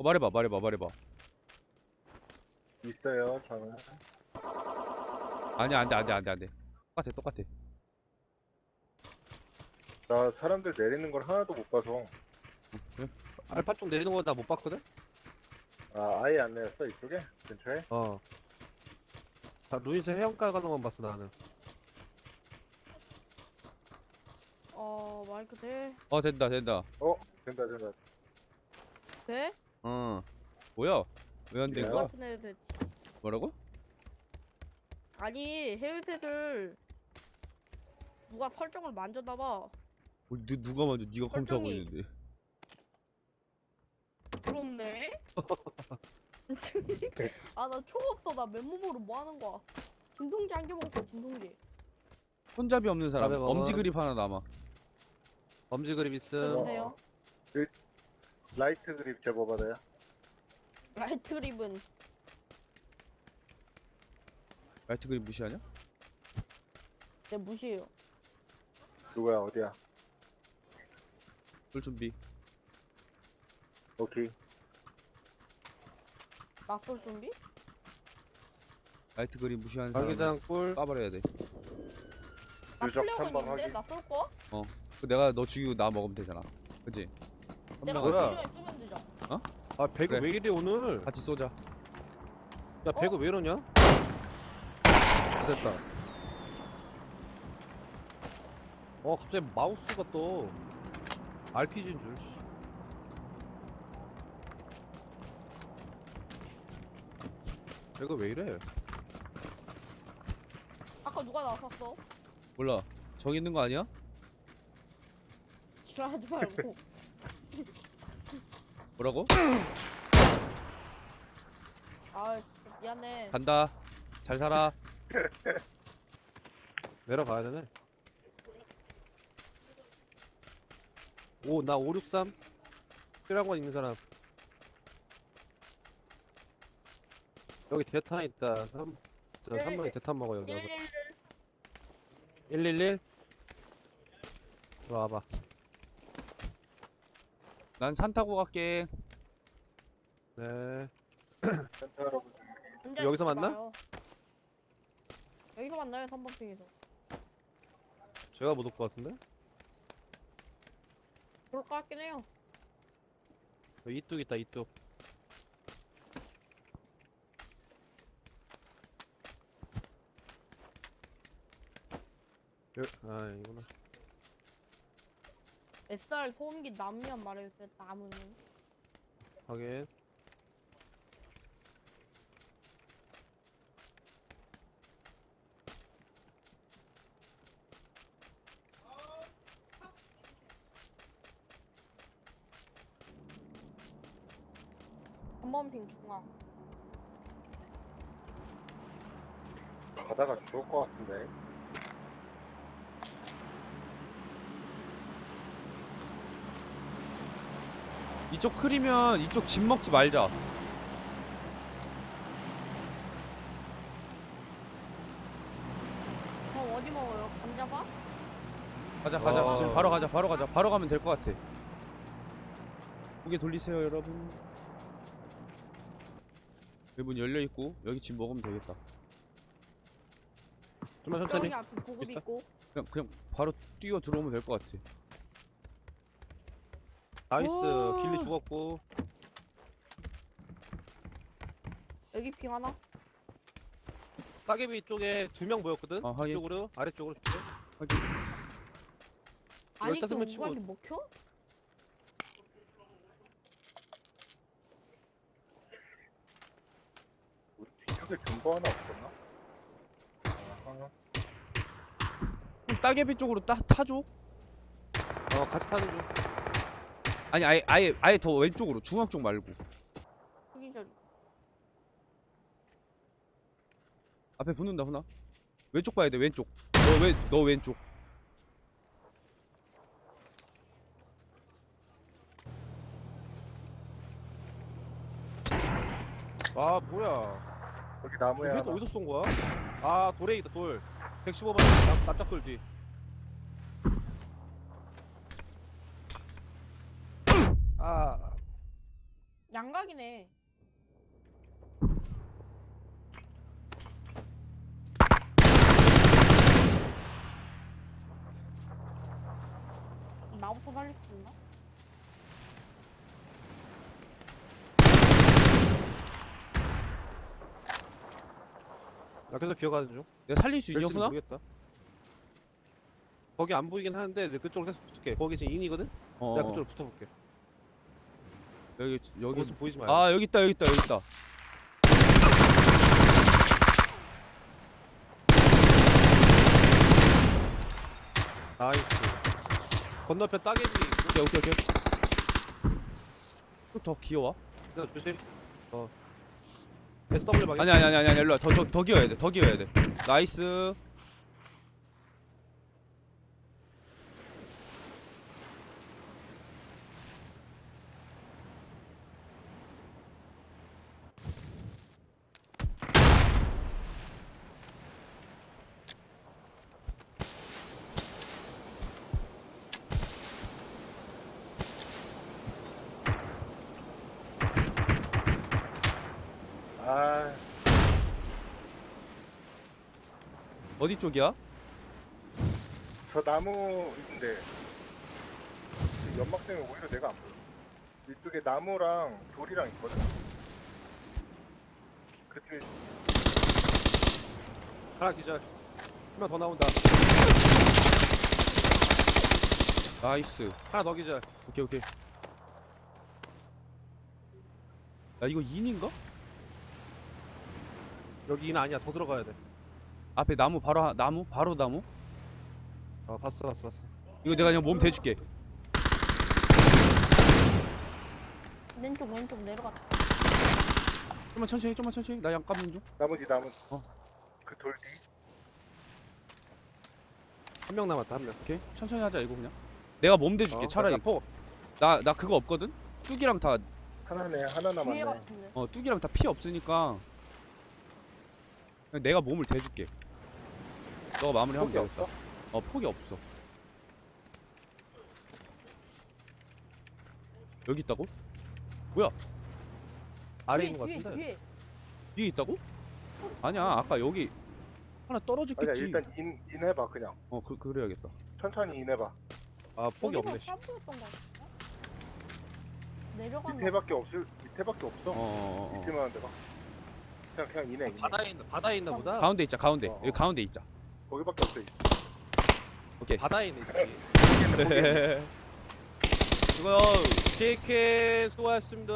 어, 말해봐 말해봐 말해봐 있어요 저는 아니야 안돼 안돼 안돼 안돼 똑같아 똑같아 나 사람들 내리는 걸 하나도 못 봐서 알파 쪽 내리는 거 나 못 봤거든? 아 아예 안 내렸어 이쪽에 근처에 어. 다 루이스 해안가 가는 건 봤어 나는. 어 마이크 돼? 어 된다 된다 된다 된다 돼? 어 뭐야 왜 안 된? 거야 같은 됐지. 뭐라고 아니 헤드셋을 누가 설정을 만졌나봐. 어, 누, 누가 먼저 네가 컴퓨터하고 설정이- 있는데 부럽네. 아나 총 없어 나 맨몸으로 뭐 하는 거야? 진통제 한개 먹었어 진통제. 손잡이 없는 사람 밥에 먹어. 엄지 그립 하나 남아 범지 그립 있음. 어. 주세요. 라이트 그립 제보 받아요 라이트 그립은 라이트 그립 무시하냐 내 무시해요. 누구야 어디야 볼 준비 오케이 낯설 준비? 라이트 그립 무시하는 사람 자기장 꿀. 까버려야 돼나 누적 플레어건 탐방 있는데 확인. 낯설 거? 그 내가 너 죽이고 나 먹으면 되잖아 그치 내가 뭐야? 필요에 쓰면 되죠. 아 배그 그래. 왜 이래 오늘? 같이 쏘자 야 배그 왜 이러냐? 됐다. 어 갑자기 마우스가 또 RPG인 줄. 씨. 배그 왜 이래? 아까 누가 나섰어? 몰라 저기 있는 거 아니야 지랄하지 말고. 뭐라고 아 미안해. 간다 잘 살아 내려가야 되네. 오, 나 563. 필요한 거 있는 사람. 여기 대탄 있다. 3, 저 3번에 대탄 먹어, 여기. 와서. 111 111? 들어와봐. 난 산 타고 갈게 네. 혼자 여기서 있지 만나? 마요. 여기서 만나요 3번 핑에서. 제가 못 올 것 같은데? 그럴 것 같긴 해요. 여기 이뚝 있다, 이뚝. 여, 아, 이구나. SR 소음기 남면 말해주세요. 남으면. 확인. 한번핑 중앙. 가다가 죽을 것 같은데 이쪽 크리면 이쪽 집 먹지 말자 저 어디 먹어요? 감자밥? 가자 가자 어. 지금 바로 가자 바로 가자 바로 가면 될 것 같아 고개 돌리세요 여러분 여러분 열려있고 여기 집 먹으면 되겠다 좀만 천천히. 앞에 보급 있어? 있고. 그냥 그냥 바로 뛰어 들어오면 될 것 같아 나이스. 오. 길리 죽었고. 여기 핑 하나? 따개비 쪽에 두명 보였거든? 아, 확인. 이쪽으로, 아래쪽으로 줄게. 아니 그 15명 치고- 우한테 먹혀? 우리 뒤쪽에 금고 하나 없었나? 그럼 따개비 쪽으로 따, 타줘 어, 같이 타는 중. 아니 아예 아예 아예 더 왼쪽으로 중앙 쪽 말고 여기 저 앞에 붙는다 훈아 왼쪽 봐야 돼 왼쪽 너 왼 너 왼쪽 아, 뭐야. 여기 하나 어디서 쏜 거야? 아, 돌에 있다, 돌. 115번 납작돌 뒤. 양각이네. 나부터 살릴 수 있나? 나 계속 기어가는 중. 내가 살릴 수 있냐 될지는 훈아? 모르겠다. 거기 안 보이긴 하는데 내가 그쪽으로 계속 붙을게. 거기 지금 인이거든? 어 내가 그쪽으로 붙어볼게. 여기 여기 모습 보이지 말고. 아 여기 있다 여기 있다 여기 있다 나이스. 건너편 따개비. 오케이 오케이 오케이 또더 기어와 나 조심. 어. SW 방향. 아니 아니 아니 아니 일로 와 더더 더 기어야 돼 더 기어야 돼 나이스 어디 쪽이야? 저 나무 있는데 그 연막 때문에 오히려 내가 안 보여. 이쪽에 나무랑 돌이랑 있거든. 그쪽에 하나 기절. 한 명 더 나온다. 나이스 하나 더 기절. 오케이 오케이 야 이거 인인가? 여기 인 아니야. 더 들어가야 돼. 앞에 나무 바로 하- 나무 바로 나무 어 봤어 봤어 봤어. 이거 내가 그냥 몸 대줄게 왼쪽 왼쪽 내려갔다. 좀만 천천히 좀만 천천히 나양 감는 중 나머지 나무. 어. 그 돌 뒤. 한 명 남았다 한 명. 오케이 천천히 하자 이거 그냥 내가 몸 대줄게 어, 차라리 나 포. 나 나 그거 없거든 뚝이랑 다 하나네, 하나 남았네. 같은데. 어, 뚝이랑 다 피 없으니까 그냥 내가 몸을 대줄게. 너가 마무리하면 포기 되겠다. 없어? 어, 폭이 없어. 여기 있다고? 아래 뒤에, 있는 뒤에, 같은데. 뒤에. 뒤에 있다고? 아니야, 아까 여기 하나 아니야, 떨어졌겠지. 일단 인, 인 해봐, 그냥. 어, 그 그래야겠다. 천천히 인 해봐. 아 폭이 없네. 씨. 샤프였던 거 같아. 내려가는 거. 밑에밖에 없을, 밑에밖에 없어. 어, 어, 어, 어. 밑에만 데가 그냥, 그냥 인해, 인해. 바다에 있나 바다에 있나 보다. 가운데 있자, 가운데. 어, 어. 여기 가운데 있자. 거기밖에 없어. 오케이. 바다에 있네 이 새끼. 이거요. KK 수고하셨습니다.